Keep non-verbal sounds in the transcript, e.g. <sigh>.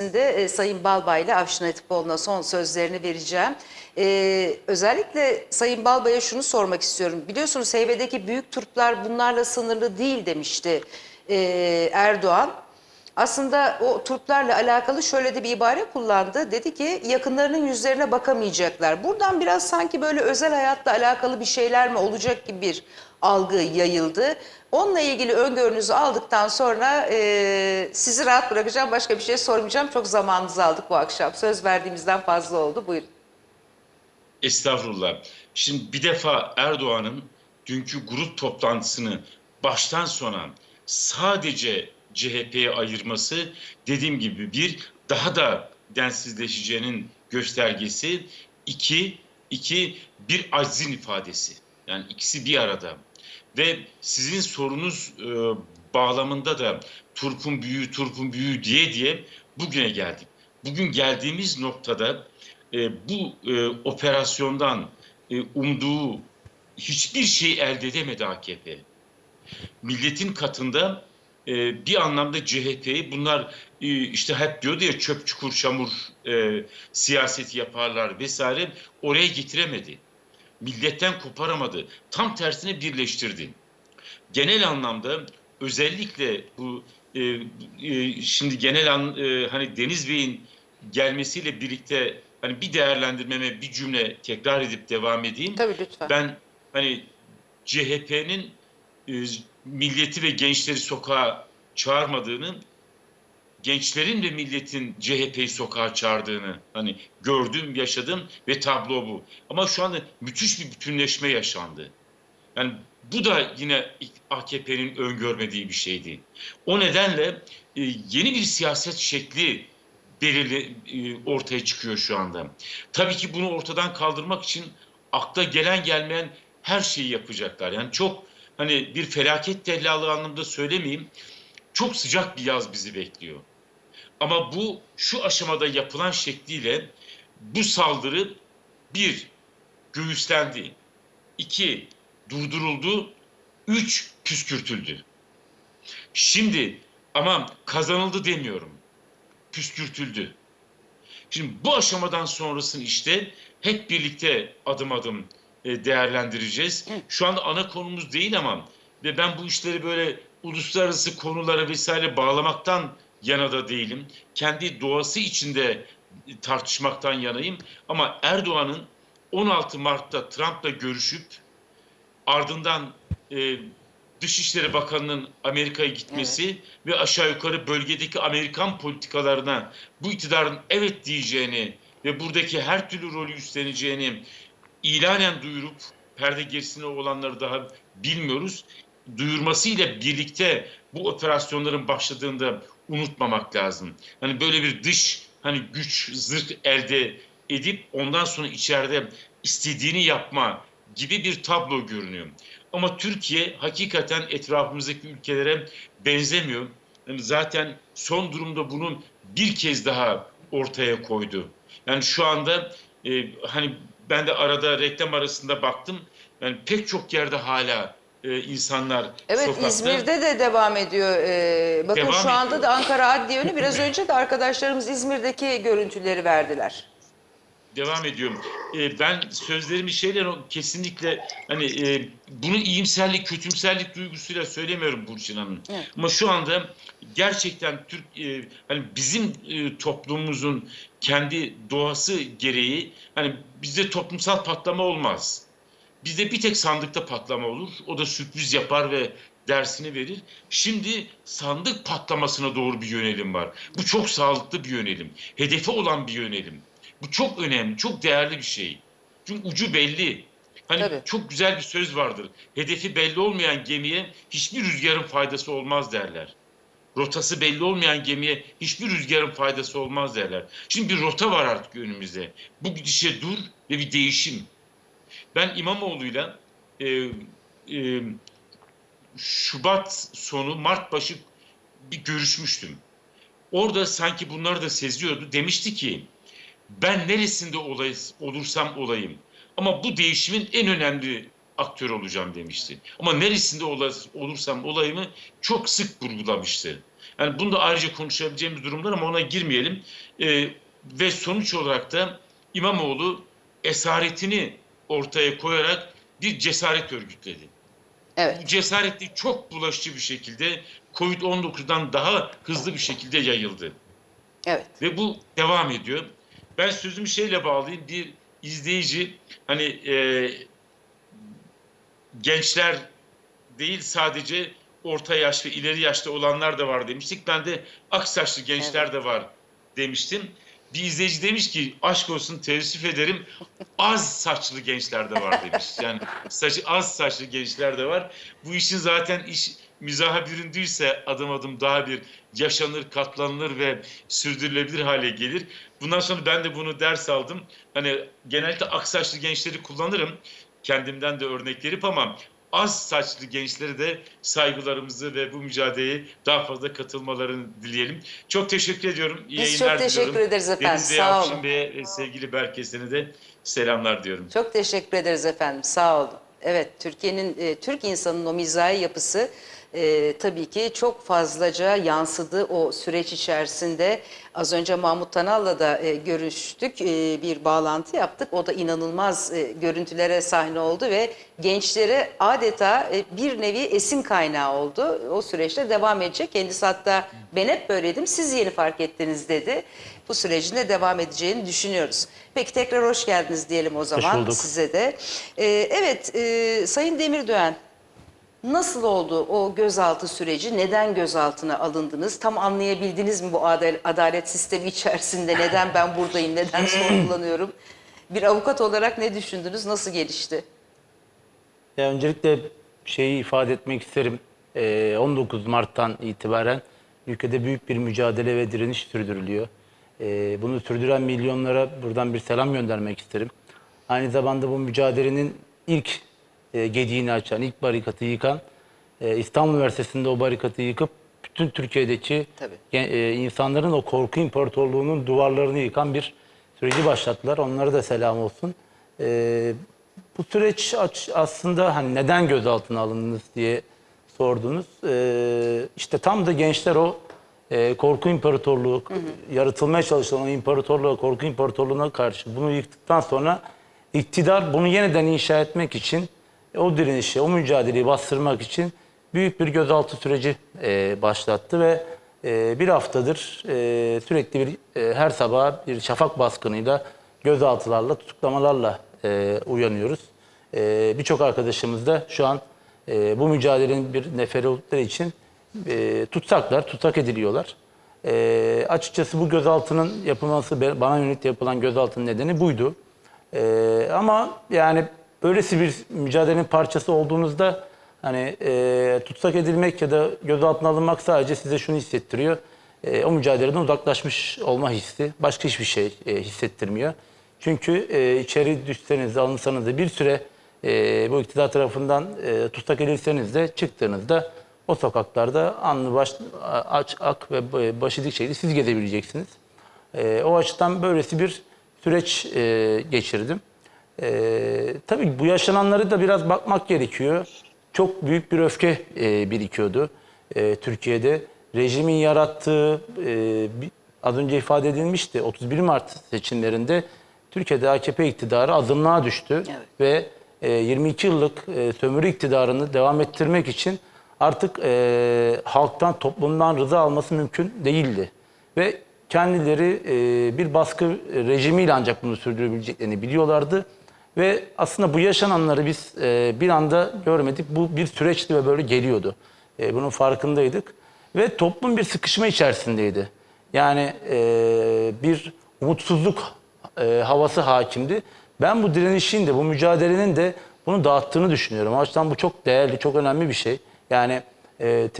de e, Sayın Balbay ile Afşin Atipoğlu'na son sözlerini vereceğim. Ee, özellikle Sayın Balbay'a şunu sormak istiyorum. Biliyorsunuz Heyve'deki büyük turplar bunlarla sınırlı değil demişti e, Erdoğan. Aslında o turplarla alakalı şöyle de bir ibare kullandı. Dedi ki yakınlarının yüzlerine bakamayacaklar. Buradan biraz sanki böyle özel hayatla alakalı bir şeyler mi olacak gibi bir algı yayıldı. Onunla ilgili öngörünüzü aldıktan sonra e, sizi rahat bırakacağım. Başka bir şey sormayacağım. Çok zamanınızı aldık bu akşam. Söz verdiğimizden fazla oldu. Buyurun. Estağfurullah. Şimdi bir defa Erdoğan'ın dünkü grup toplantısını baştan sona sadece CHP'ye ayırması dediğim gibi bir daha da densizleşeceğinin göstergesi. iki iki bir aczin ifadesi. Yani ikisi bir arada. Ve sizin sorunuz e, bağlamında da turpun büyüğü turpun büyüğü diye diye bugüne geldik. Bugün geldiğimiz noktada e, bu e, operasyondan e, umduğu hiçbir şey elde edemedi AKP. Milletin katında e, bir anlamda CHP'yi bunlar e, işte hep diyordu ya çöp çukur çamur e, siyaseti yaparlar vesaire oraya getiremedi. Milletten koparamadı. Tam tersine birleştirdi. Genel anlamda özellikle bu e, e, şimdi genel an, e, hani Deniz Bey'in gelmesiyle birlikte hani bir değerlendirmeme bir cümle tekrar edip devam edeyim. Tabii lütfen. Ben hani CHP'nin e, milleti ve gençleri sokağa çağırmadığını, gençlerin ve milletin CHP'yi sokağa çağırdığını hani gördüm, yaşadım ve tablo bu. Ama şu anda müthiş bir bütünleşme yaşandı. Yani bu da yine AKP'nin öngörmediği bir şeydi. O nedenle e, yeni bir siyaset şekli belirli e, ortaya çıkıyor şu anda. Tabii ki bunu ortadan kaldırmak için akla gelen gelmeyen her şeyi yapacaklar. Yani çok hani bir felaket tellallığı anlamda söylemeyeyim. Çok sıcak bir yaz bizi bekliyor. Ama bu şu aşamada yapılan şekliyle bu saldırı bir göğüslendi. iki durduruldu. Üç püskürtüldü. Şimdi ama kazanıldı demiyorum. Püskürtüldü. Şimdi bu aşamadan sonrasını işte hep birlikte adım adım e, değerlendireceğiz. Şu anda ana konumuz değil ama ve ben bu işleri böyle uluslararası konulara vesaire bağlamaktan yana da değilim. Kendi doğası içinde tartışmaktan yanayım. Ama Erdoğan'ın 16 Mart'ta Trump'la görüşüp ardından e, Dışişleri Bakanı'nın Amerika'ya gitmesi ve aşağı yukarı bölgedeki Amerikan politikalarına bu iktidarın evet diyeceğini ve buradaki her türlü rolü üstleneceğini ilanen duyurup perde gerisinde olanları daha bilmiyoruz. Duyurmasıyla birlikte bu operasyonların başladığında unutmamak lazım. Hani böyle bir dış hani güç zırh elde edip ondan sonra içeride istediğini yapma gibi bir tablo görünüyor. Ama Türkiye hakikaten etrafımızdaki ülkelere benzemiyor. Yani zaten son durumda bunun bir kez daha ortaya koydu. Yani şu anda e, hani ben de arada reklam arasında baktım. Yani pek çok yerde hala e, insanlar Evet sokakta. İzmir'de de devam ediyor. Ee, bakın Devam şu anda ediyor. da Ankara Adliye Önü biraz <laughs> önce de arkadaşlarımız İzmir'deki görüntüleri verdiler. devam ediyorum. Ee, ben sözlerimi şeyler kesinlikle hani e, bunu iyimserlik, kötümserlik duygusuyla söylemiyorum Burçin Hanım. Evet. Ama şu anda gerçekten Türk e, hani bizim e, toplumumuzun kendi doğası gereği hani bizde toplumsal patlama olmaz. Bizde bir tek sandıkta patlama olur. O da sürpriz yapar ve dersini verir. Şimdi sandık patlamasına doğru bir yönelim var. Bu çok sağlıklı bir yönelim. Hedefi olan bir yönelim. Bu çok önemli, çok değerli bir şey. Çünkü ucu belli. Hani Tabii. çok güzel bir söz vardır. Hedefi belli olmayan gemiye hiçbir rüzgarın faydası olmaz derler. Rotası belli olmayan gemiye hiçbir rüzgarın faydası olmaz derler. Şimdi bir rota var artık önümüzde. Bu gidişe dur ve bir değişim. Ben İmamoğlu'yla e, e, Şubat sonu, Mart başı bir görüşmüştüm. Orada sanki bunları da seziyordu. Demişti ki ben neresinde olay, olursam olayım ama bu değişimin en önemli aktör olacağım demişti. Ama neresinde ola- olursam olayımı çok sık vurgulamıştı. Yani bunu da ayrıca konuşabileceğimiz durumlar ama ona girmeyelim. Ee, ve sonuç olarak da İmamoğlu esaretini ortaya koyarak bir cesaret örgütledi. Evet. Bu cesaretli çok bulaşıcı bir şekilde Covid-19'dan daha hızlı bir şekilde yayıldı. Evet. Ve bu devam ediyor. Ben sözümü şeyle bağlayayım. Bir izleyici hani e, gençler değil sadece orta yaş ve ileri yaşta olanlar da var demiştik. Ben de aksaçlı gençler de var demiştim. Bir izleyici demiş ki aşk olsun teessüf ederim az saçlı gençler de var demiş. Yani saçı az saçlı gençler de var. Bu işin zaten iş mizaha büründüyse adım adım daha bir yaşanır, katlanılır ve sürdürülebilir hale gelir. Bundan sonra ben de bunu ders aldım. Hani genelde ak saçlı gençleri kullanırım. Kendimden de örnek verip ama az saçlı gençlere de saygılarımızı ve bu mücadeleye daha fazla katılmalarını dileyelim. Çok teşekkür ediyorum. İyi Biz çok teşekkür diliyorum. ederiz efendim. Deniz Sağ olun. Ve sevgili Berkesen'e de selamlar diyorum. Çok teşekkür ederiz efendim. Sağ olun. Evet, Türkiye'nin e, Türk insanının o mizahi yapısı e, tabii ki çok fazlaca yansıdı o süreç içerisinde. Az önce Mahmut Tanal'la da e, görüştük, e, bir bağlantı yaptık. O da inanılmaz e, görüntülere sahne oldu ve gençlere adeta e, bir nevi esin kaynağı oldu. O süreçte devam edecek. Kendisi hatta ben hep böyleydim, siz yeni fark ettiniz dedi. Bu sürecin de devam edeceğini düşünüyoruz. Peki tekrar hoş geldiniz diyelim o zaman size de. Ee, evet, e, Sayın Demirdoğan nasıl oldu o gözaltı süreci? Neden gözaltına alındınız? Tam anlayabildiniz mi bu adal- adalet sistemi içerisinde? Neden ben buradayım, neden sorgulanıyorum? Bir avukat olarak ne düşündünüz? Nasıl gelişti? Ya öncelikle şeyi ifade etmek isterim. Ee, 19 Mart'tan itibaren ülkede büyük bir mücadele ve direniş sürdürülüyor. Ee, bunu sürdüren milyonlara buradan bir selam göndermek isterim. Aynı zamanda bu mücadelenin ilk e, gediğini açan, ilk barikatı yıkan, e, İstanbul Üniversitesi'nde o barikatı yıkıp bütün Türkiye'deki gen- e, insanların o korku imparatorluğunun duvarlarını yıkan bir süreci başlattılar. Onlara da selam olsun. Ee, bu süreç aç- aslında hani neden gözaltına alındınız diye sordunuz. Ee, işte tam da gençler o e, korku imparatorluğu, yaratılmaya çalışılan o imparatorluğa, korku imparatorluğuna karşı bunu yıktıktan sonra iktidar bunu yeniden inşa etmek için o direnişi, o mücadeleyi bastırmak için büyük bir gözaltı süreci e, başlattı ve e, bir haftadır e, sürekli bir e, her sabah bir şafak baskınıyla gözaltılarla, tutuklamalarla e, uyanıyoruz. E, Birçok arkadaşımız da şu an e, bu mücadelenin bir neferi oldukları için e, tutsaklar, tutsak ediliyorlar. E, açıkçası bu gözaltının yapılması, bana yönelik yapılan gözaltının nedeni buydu. E, ama yani böylesi bir mücadelenin parçası olduğunuzda hani e, tutsak edilmek ya da gözaltına alınmak sadece size şunu hissettiriyor. E, o mücadeleden uzaklaşmış olma hissi başka hiçbir şey e, hissettirmiyor. Çünkü e, içeri düşseniz alınsanız da bir süre e, bu iktidar tarafından e, tutsak edilseniz de çıktığınızda o sokaklarda anlı baş, aç, ak ve başı dik şekilde siz gezebileceksiniz. E, o açıdan böylesi bir süreç e, geçirdim. E, tabii bu yaşananları da biraz bakmak gerekiyor. Çok büyük bir öfke e, birikiyordu e, Türkiye'de. Rejimin yarattığı, e, az önce ifade edilmişti, 31 Mart seçimlerinde Türkiye'de AKP iktidarı azınlığa düştü. Evet. Ve e, 22 yıllık e, sömürü iktidarını devam ettirmek için artık e, halktan, toplumdan rıza alması mümkün değildi. Ve kendileri e, bir baskı rejimiyle ancak bunu sürdürebileceklerini biliyorlardı. Ve aslında bu yaşananları biz e, bir anda görmedik. Bu bir süreçti ve böyle geliyordu. E, bunun farkındaydık. Ve toplum bir sıkışma içerisindeydi. Yani e, bir umutsuzluk e, havası hakimdi. Ben bu direnişin de, bu mücadelenin de bunu dağıttığını düşünüyorum. O açıdan bu çok değerli, çok önemli bir şey. Yani e,